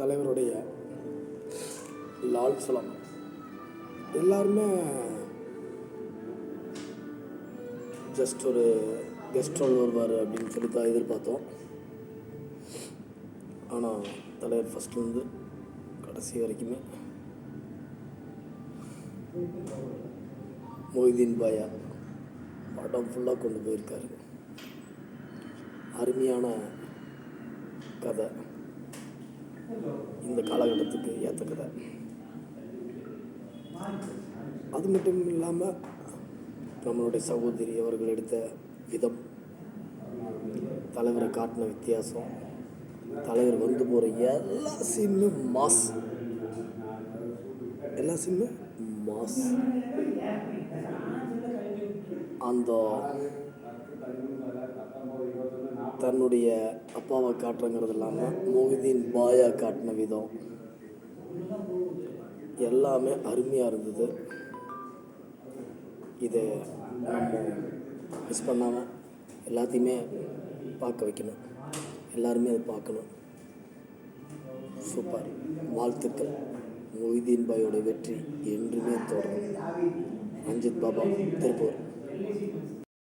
தலைவருடைய லால் சலாம். எல்லாருமே ஜஸ்ட் ஒரு கெஸ்ட் ரோல் வருவார் அப்படின்னு சொல்லி தான் எதிர்பார்த்தோம். ஆனால் தலைவர் ஃபஸ்ட்லேருந்து கடைசி வரைக்குமே மொய்தீன் பாயா படம் ஃபுல்லாக கொண்டு போயிருக்காரு. அருமையான கதை. இந்த காலகட்டத்துக்கு ஏற்றுக்கிற அது மட்டும் இல்லாமல் நம்மளுடைய சகோதரி அவர்கள் எடுத்த விதம். தலைவரை காட்டின வித்தியாசம். தலைவர் வந்து போகிற எல்லா சீனுமே மாஸ். எல்லா சீனுமே மாஸ். அந்த தன்னுடைய அப்பாவை காட்டுறங்கிறது இல்லாமல் மொஹிதீன் பாயா காட்டின விதம். எல்லாமே அருமையாக இருந்தது. இதை நம்ம மிஸ் பண்ணாமல் எல்லாத்தையுமே பார்க்க வைக்கணும். எல்லாருமே அதை பார்க்கணும். சூப்பர். வாழ்த்துக்கள். மொஹிதீன் பாயோட வெற்றி என்றுமே தொடரும். ரஞ்சித் பாபா திருப்பூர்.